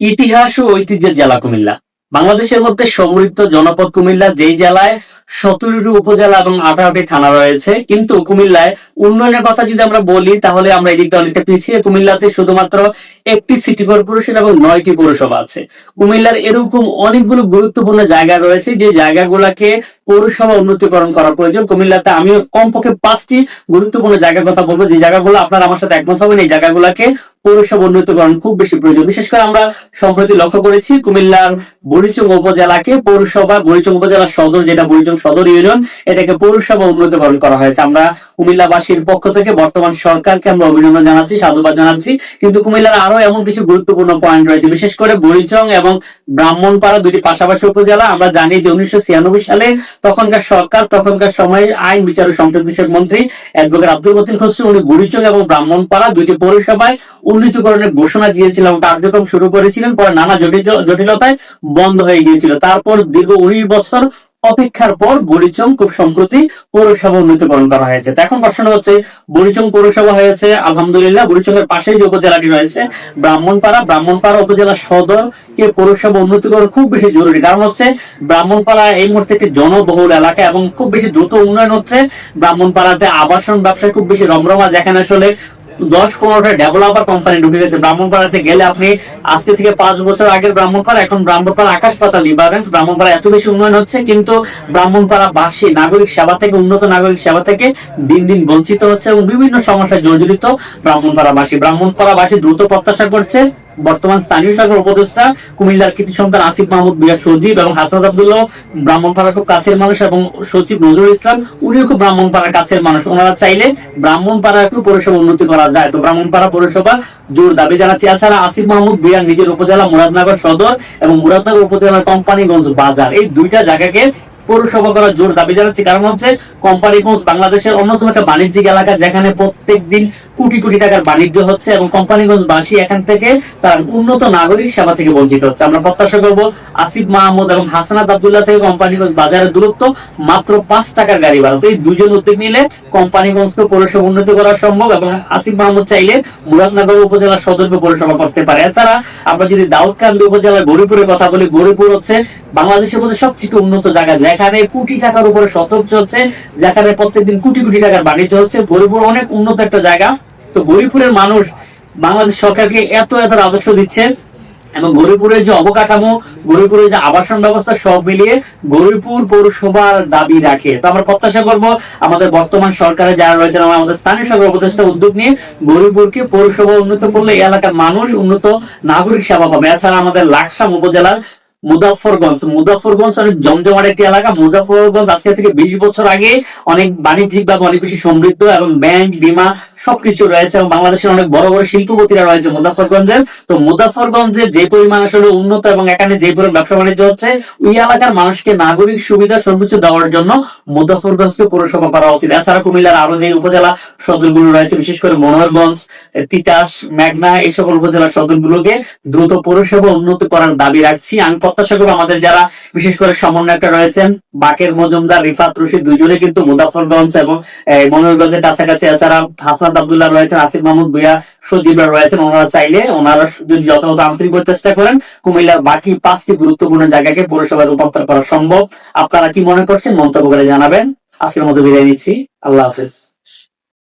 ইতিহাস ও ঐতিহ্যের জেলা কুমিল্লা। বাংলাদেশের মধ্যে সমৃদ্ধ জনপদ কুমিল্লা, যেই জেলায় সতেরোটি উপজেলা এবং আঠারোটি থানা রয়েছে। কিন্তু কুমিল্লায় উন্নয়নের কথা যদি আমরা বলি, তাহলে আমরা এদিকে অনেকটা পিছিয়ে। কুমিল্লাতে শুধুমাত্র একটি সিটি কর্পোরেশন এবং নয়টি পৌরসভা আছে। কুমিল্লার এরকম অনেকগুলো গুরুত্বপূর্ণ জায়গা রয়েছে, যে জায়গাগুলোকে পৌরসভা উন্নতিকরণ করা প্রয়োজন। কুমিল্লাতে আমি কমপক্ষে পাঁচটি গুরুত্বপূর্ণ জায়গার কথা বলব। যে জায়গাগুলো আপনারা আমার সাথে একমত হবেন, এই জায়গাগুলোকে পৌরসভা উন্নতিকরণ খুব বেশি প্রয়োজন। বিশেষ করে আমরা সম্প্রতি লক্ষ্য করেছি কুমিল্লার বরিচং উপজেলাকে পৌরসভা, বরিচং উপজেলা সদর যেটা বরিচং সদর ইউনিয়ন, এটাকে পৌরসভা উন্নতিকরণ করা হয়েছে। আমরা কুমিল্লাবাসীর পক্ষ থেকে বর্তমান সরকারকে আমরা অভিনন্দন জানাচ্ছি, সাধুবাদ জানাচ্ছি। কিন্তু কুমিল্লার আরও এমন কিছু গুরুত্বপূর্ণ পয়েন্ট রয়েছে। বিশেষ করে বরিচং এবং ব্রাহ্মণপাড়া দুটি পাশাপাশি উপজেলা। আমরা জানি যে উনিশশো ছিয়ানব্বই সালে তখনকার সরকার, তখনকার সময়ে আইন, বিচার ও সংসদ বিষয়ক মন্ত্রী অ্যাডভোকেট আব্দুল মতিন খসরু, উনি বুড়িচং এবং ব্রাহ্মণপাড়া দুইটি পৌরসভায় উন্নীতকরণের ঘোষণা দিয়েছিলেন এবং কার্যক্রম শুরু করেছিলেন, পরে নানা জটিলতায় বন্ধ হয়ে গিয়েছিল। তারপর দীর্ঘ উনিশ বছর অপেক্ষার পর বরিচং খুব সম্প্রতি পৌরসভা উন্নীতকরণ করা হয়েছে। এখন প্রশ্ন হচ্ছে, বরিচং পৌরসভা হয়েছে, আলহামদুলিল্লাহ বরিচং এর পাশেই যে উপজেলাটি রয়েছে, ব্রাহ্মণপাড়া। ব্রাহ্মণপাড়া উপজেলা সদর কে পৌরসভা উন্নীতকরণ খুব বেশি জরুরি। কারণ হচ্ছে, ব্রাহ্মণপাড়া এই মুহূর্তে একটি জনবহুল এলাকা এবং খুব বেশি দ্রুত উন্নয়ন হচ্ছে। ব্রাহ্মণপাড়াতে আবাসন ব্যবসায় খুব বেশি রমরমা যেখানে আসলে দশ পনেরোটা ডেভেলপার কোম্পানি ঢুকে গেছে। ব্রাহ্মণপাড়াতে গেলে আপনি আজকে থেকে পাঁচ বছর আগের ব্রাহ্মণপাড়া, এখন ব্রাহ্মণপাড়া আকাশ পাতাল ডিফারেন্স ব্রাহ্মণপাড়া এত বেশি উন্নয়ন হচ্ছে, কিন্তু ব্রাহ্মণপাড়া বাসী নাগরিক সেবা থেকে, উন্নত নাগরিক সেবা থেকে দিন দিন বঞ্চিত হচ্ছে এবং বিভিন্ন সমস্যায় জর্জরিত ব্রাহ্মণপাড়া বাসী ব্রাহ্মণপাড়া বাসী দ্রুত প্রত্যাশা করছে। বর্তমান স্থানীয় সরকার উপদেষ্টা কুমিল্লার কৃতি সন্তান আসিফ মাহমুদ বিয়া সজীব এবং হাসনাত আব্দুল্লাহ ব্রাহ্মণপাড়া খুব কাছের মানুষ এবং সচিব নজরুল ইসলাম, উনিও খুব ব্রাহ্মণপাড়ার কাছের মানুষ। ওনারা চাইলে ব্রাহ্মণপাড়াকে পৌরসভা উন্নতি করা যায়। তো ব্রাহ্মণপাড়া পৌরসভা জোর দাবি জানাচ্ছি। এছাড়া আসিফ মাহমুদ বিয়ার নিজের উপজেলা মুরাদনগর সদর এবং মুরাদনগর উপজেলার কোম্পানিগঞ্জ বাজার। এই দুইটা জায়গাকে পৌরসভা করার জোর দাবি জানাচ্ছি। কারণ হচ্ছে কোম্পানিগঞ্জ বাংলাদেশের অন্যতম একটা বাণিজ্যিক এলাকা, যেখানে প্রত্যেক দিন কোটি কোটি টাকার বাণিজ্য হচ্ছে এবং কোম্পানিগঞ্জ বাসী এখান থেকে তার উন্নত নাগরিক সেবা থেকে বঞ্চিত হচ্ছে। আমরা প্রত্যাশা করব আসিফ মাহমুদ এবং হাসানাত আব্দুল্লাহ থেকে কোম্পানিগঞ্জ বাজারের দূরত্ব মাত্র পাঁচ টাকার গাড়ি ভাড়া। এই দুজন উদ্যোগ নিলে কোম্পানিগঞ্জকে পৌরসভা উন্নতি করা সম্ভব এবং আসিফ মাহমুদ চাইলে মুরাদনগর উপজেলার সদরকে পৌরসভা করতে পারে। এছাড়া আমরা যদি দাউদকান্দি উপজেলার গরিপুরের কথা বলি, গরিপুর হচ্ছে বাংলাদেশের মধ্যে সবচেয়ে উন্নত জায়গা, যেখানে কোটি টাকার উপরে শতক হচ্ছে, যেখানে প্রত্যেকদিন কোটি কোটি টাকার বাণিজ্য হচ্ছে। গরিপুর অনেক উন্নত একটা জায়গা। তো গরিপুরের মানুষ বাংলাদেশ সরকারকে এত এত রাজস্ব দিচ্ছে এবং গরিপুরের যে অবকাঠামো গরিপুরের যে আবাসন ব্যবস্থা সব মিলিয়ে গরিপুর পৌরসভার দাবি রাখে। তো আমরা প্রত্যাশা করব আমাদের বর্তমান সরকারে যারা রয়েছেন আমাদের স্থানীয় সরকার উপদেষ্টা উদ্যোগ নিয়ে গরিপুরকে পৌরসভা উন্নত করলে এলাকার মানুষ উন্নত নাগরিক সেবা পাবে। এছাড়া আমাদের লাকসাম উপজেলার মুজাফরগঞ্জ মুজাফরগঞ্জ অনেক জমজমাট একটি এলাকা। মুজাফরগঞ্জ আজকে থেকে বিশ বছর আগে অনেক বাণিজ্যিক ভাবে অনেক বেশি সমৃদ্ধ এবং ব্যাংক, বিমা সবকিছু রয়েছে এবং বাংলাদেশের অনেক বড় বড় শিল্পপতিরা রয়েছে মুজাফরগঞ্জের তো মুজাফরগঞ্জে যে পরিমাণ আসলে উন্নত এবং এখানে যে পরিমাণ ব্যবসা বাণিজ্য হচ্ছে, ওই এলাকার মানুষকে নাগরিক সুবিধা সর্বোচ্চ দেওয়ার জন্য মুজাফরগঞ্জকে পৌরসভা করা উচিত। এছাড়া কুমিল্লার আরও যে উপজেলা সদরগুলো রয়েছে, বিশেষ করে মনোহরগঞ্জ, তিতাস, মেঘনা, এই সকল উপজেলা সদরগুলোকে দ্রুত পৌরসভা উন্নত করার দাবি রাখছি। আমি প্রত্যাশা করব আমাদের যারা বিশেষ করে সমন্বয়করা রয়েছেন, বাকের মজুমদার, রিফাত রশিদ দুজনে কিন্তু মুজাফরগঞ্জ এবং মনোহরগঞ্জের কাছাকাছি, এছাড়া হাসান আব্দুল্লাহ রয়েছেন, আসিফ মাহমুদ ভুইয়া সজীবরা রয়েছেন। ওনারা চাইলে ওনারা যদি যথাযথ আন্তরিক চেষ্টা করেন, কুমিল্লার বাকি পাঁচটি গুরুত্বপূর্ণ জায়গাকে পৌরসভায় রূপান্তর করা সম্ভব। আপনারা কি মনে করছেন? মন্তব্য করে জানাবেন। আজকের মতো বিদায় নিচ্ছি। আল্লাহ হাফেজ।